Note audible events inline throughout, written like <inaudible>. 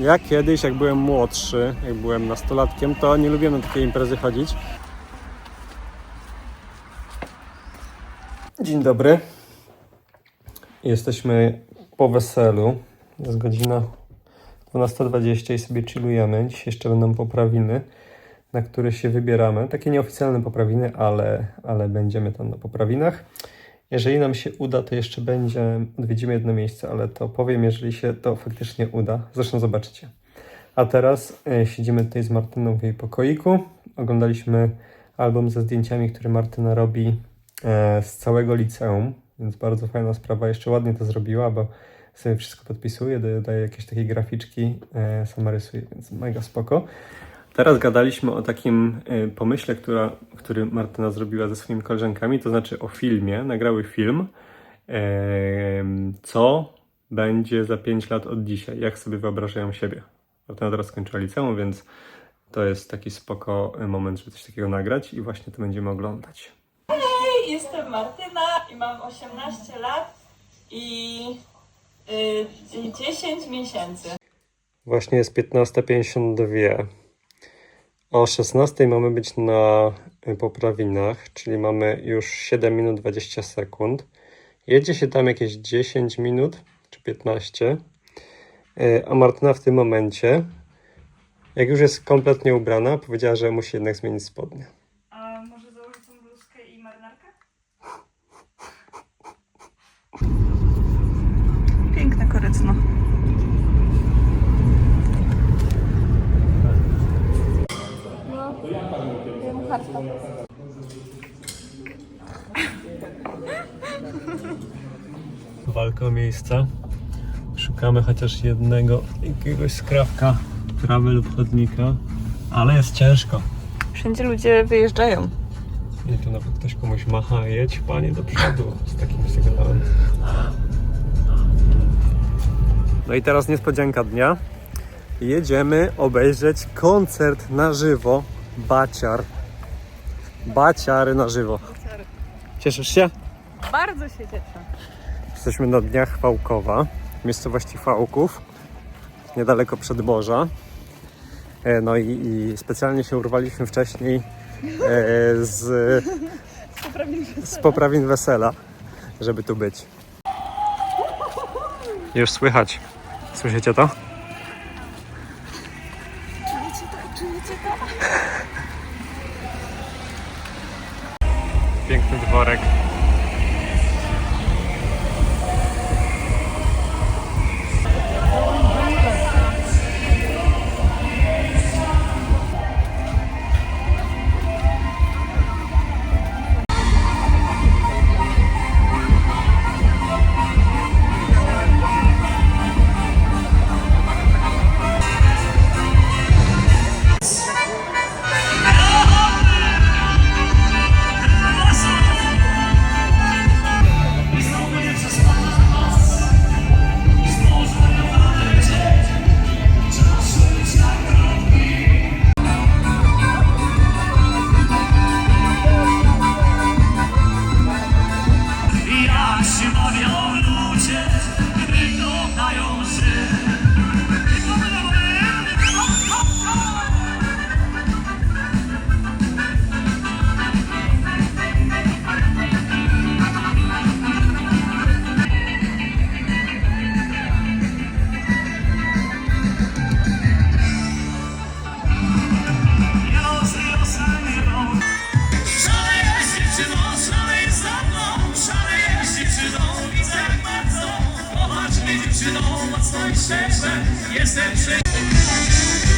Ja kiedyś, jak byłem młodszy, jak byłem nastolatkiem, to nie lubiłem na takie imprezy chodzić. Dzień dobry. Jesteśmy po weselu. Jest godzina 12.20 i sobie chillujemy. Dzisiaj jeszcze będą poprawiny, na które się wybieramy. Takie nieoficjalne poprawiny, ale, ale będziemy tam na poprawinach. Jeżeli nam się uda, to jeszcze będzie, odwiedzimy jedno miejsce, ale to powiem, jeżeli się to faktycznie uda. Zresztą zobaczycie. A teraz e, siedzimy tutaj z Martyną w jej pokoiku. Oglądaliśmy album ze zdjęciami, które Martyna robi e, z całego liceum, więc bardzo fajna sprawa. Jeszcze ładnie to zrobiła, bo sobie wszystko podpisuje, daje, jakieś takie graficzki, e, sama rysuje, więc mega spoko. Teraz gadaliśmy o takim e, pomyśle, która, który Martyna zrobiła ze swoimi koleżankami, to znaczy o filmie. Nagrały film, em, co będzie za 5 lat od dzisiaj, jak sobie wyobrażają siebie. Martyna teraz skończyła liceum, więc to jest taki spoko moment, żeby coś takiego nagrać i właśnie to będziemy oglądać. Hej, jestem Martyna i mam 18 lat i y, 10 miesięcy. Właśnie jest 15.52. O 16.00 mamy być na y, poprawinach, czyli mamy już 7 minut 20 sekund. Jedzie się tam jakieś 10 minut czy 15. Y, A Martyna w tym momencie, jak już jest kompletnie ubrana, powiedziała, że musi jednak zmienić spodnie. A może założyć tą bluzkę i marynarkę? Piękne korycno. Walka o miejsca. Szukamy chociaż jednego jakiegoś skrawka trawy lub chodnika, ale jest ciężko. Wszędzie ludzie wyjeżdżają. I tu nawet ktoś komuś macha, jedź panie do przodu z takim sygnałem. No i teraz niespodzianka dnia. Jedziemy obejrzeć koncert na żywo Baciar. Baciary na żywo. Cieszysz się? Bardzo się cieszę. Jesteśmy na dniach Fałkowa, miejscowości Fałków, niedaleko Przedborza. E, No i, i specjalnie się urwaliśmy wcześniej e, z, z poprawin wesela, żeby tu być. Już słychać. Słyszycie to? Piękny dworek. Szczerze Jestem przy...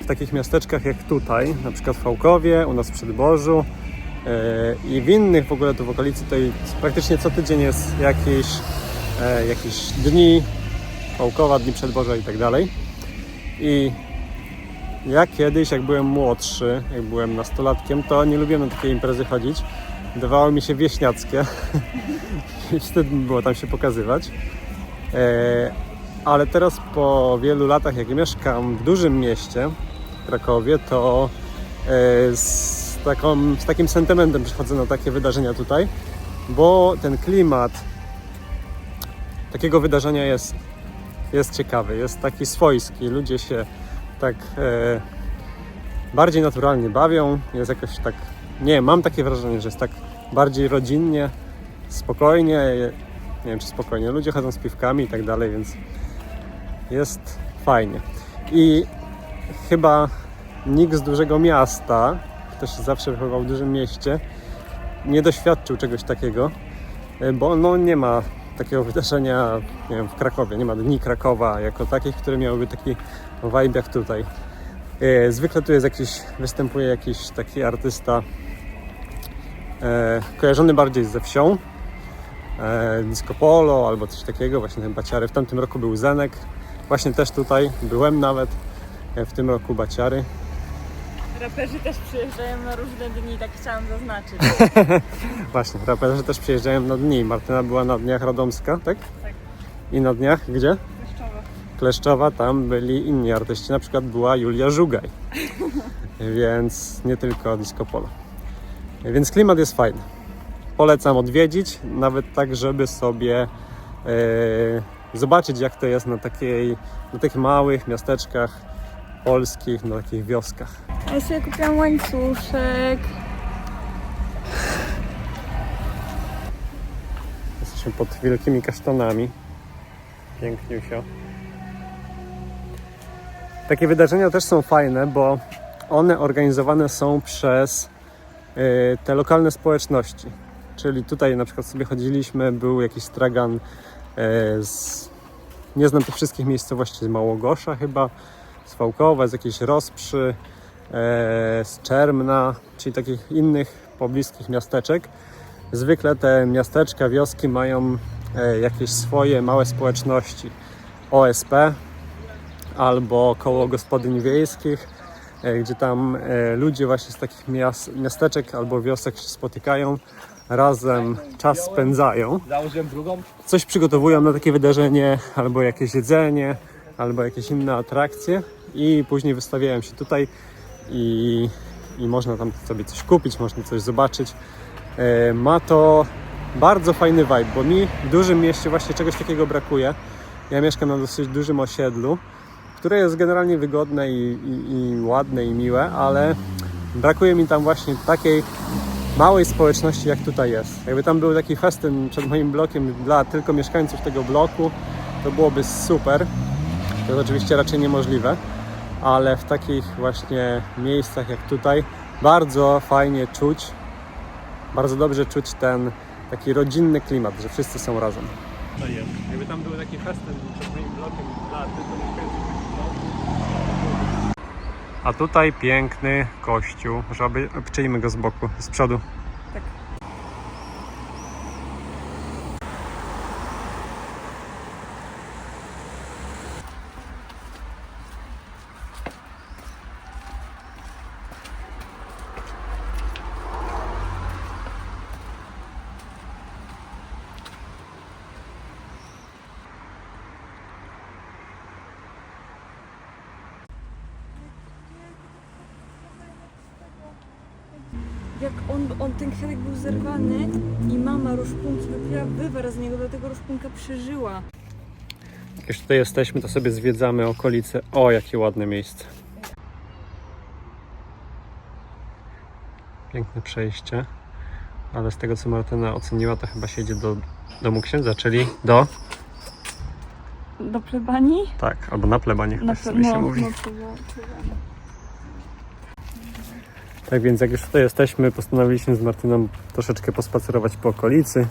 W takich miasteczkach jak tutaj, na przykład w Fałkowie, u nas w Przedborzu yy, e, i w innych w ogóle tu w okolicy, tutaj praktycznie co tydzień jest jakieś, yy, jakieś dni Fałkowa, dni Przedborza i tak dalej. I ja kiedyś, jak byłem młodszy, jak byłem nastolatkiem, to nie lubiłem na takie imprezy chodzić, Wydawały mi się wieśniackie <laughs> wtedy było tam się pokazywać. E, ale teraz po wielu latach, jak mieszkam w dużym mieście, Krakowie, to e, z, taką, z takim sentymentem przychodzę na takie wydarzenia tutaj, bo ten klimat takiego wydarzenia jest, jest ciekawy, jest taki swojski. Ludzie się tak e, bardziej naturalnie bawią, jest jakoś tak, nie mam takie wrażenie, że jest tak bardziej rodzinnie, spokojnie, nie wiem czy spokojnie, ludzie chodzą z piwkami i tak dalej, więc jest fajnie. I chyba nikt z dużego miasta, kto się zawsze wychował w dużym mieście, nie doświadczył czegoś takiego, e, bo no nie ma takiego wydarzenia nie wiem, w Krakowie, nie ma Dni Krakowa jako takich, które miałyby taki vibe jak tutaj. E, Zwykle tu jest jakiś, występuje jakiś taki artysta e, kojarzony bardziej ze wsią, e, disco polo albo coś takiego, właśnie ten baciary. W tamtym roku był Zenek, właśnie też tutaj, byłem nawet e, w tym roku baciary. Raperzy też przyjeżdżają na różne dni, tak chciałam zaznaczyć. <laughs> Właśnie, raperzy też przyjeżdżają na dni. Martyna była na dniach Radomska, tak? Tak. I na dniach gdzie? Kleszczowo. Kleszczowa, tam byli inni artyści, na przykład była Julia Żugaj, <laughs> więc nie tylko disco polo. Więc klimat jest fajny. Polecam odwiedzić, nawet tak, żeby sobie e, zobaczyć jak to jest na, takiej, na takich małych miasteczkach polskich, na takich wioskach. Ja sobie kupiłam łańcuszek. Jesteśmy pod wielkimi kasztanami. Piękniusio. Takie wydarzenia też są fajne, bo one organizowane są przez te lokalne społeczności. Czyli tutaj na przykład sobie chodziliśmy, był jakiś stragan y, z... Nie znam tych wszystkich miejscowości, z Małogosza chyba, z Fałkowa, z jakiejś Rosprzy, e, z Czermna, czyli takich innych pobliskich miasteczek. Zwykle te miasteczka, wioski mają e, jakieś swoje małe społeczności OSP albo koło gospodyń wiejskich, e, gdzie tam e, ludzie właśnie z takich miast, miasteczek albo wiosek się spotykają, razem czas spędzają. Coś przygotowują na takie wydarzenie, albo jakieś jedzenie, albo jakieś inne atrakcje i później wystawiają się tutaj i, i można tam sobie coś kupić, można coś zobaczyć. E, Ma to bardzo fajny vibe, bo mi w dużym mieście właśnie czegoś takiego brakuje. Ja mieszkam na dosyć dużym osiedlu, które jest generalnie wygodne i, i, i ładne i miłe, ale brakuje mi tam właśnie takiej małej społeczności jak tutaj jest. Jakby tam był taki festyn przed moim blokiem dla tylko mieszkańców tego bloku, to byłoby super. To jest oczywiście raczej niemożliwe, ale w takich właśnie miejscach jak tutaj bardzo fajnie czuć, bardzo dobrze czuć ten taki rodzinny klimat, że wszyscy są razem. To jest. Jakby tam był taki festyn przed moim blokiem dla tylko mieszkańców. A tutaj piękny kościół, żeby obczyjmy go z boku, z przodu. Jak on, on, ten kwiatek był zerwany i mama ruszpunki wypiła wywar z niego, dlatego ruszpunka przeżyła. Jak już tutaj jesteśmy, to sobie zwiedzamy okolice. O, jakie ładne miejsce. Piękne przejście. Ale z tego, co Martyna oceniła, to chyba się idzie do domu księdza, czyli do... Do plebanii? Tak, albo na plebanie chyba Na sobie się mówi. Tak więc jak już tutaj jesteśmy, postanowiliśmy z Martyną troszeczkę pospacerować po okolicy.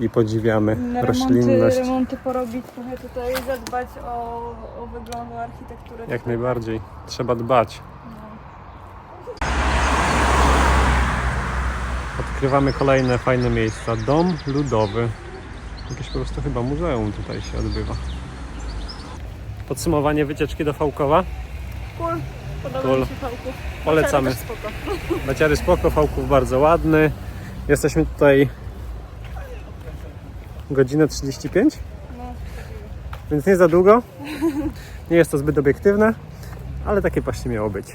i podziwiamy Remonty, roślinność. remonty porobić, trochę tutaj zadbać o, o wygląd, o architekturę. Jak najbardziej. Trzeba dbać. No. Odkrywamy kolejne fajne miejsca. Dom ludowy. Jakieś po prostu chyba muzeum tutaj się odbywa. Podsumowanie wycieczki do Fałkowa. Cool. Podoba Cool. mi się fałków. Polecamy. Też spoko. <laughs> Baciary spoko, Fałków bardzo ładny. Jesteśmy tutaj godzinę 35, No, więc nie za długo. Nie jest to zbyt obiektywne, ale takie właśnie miało być.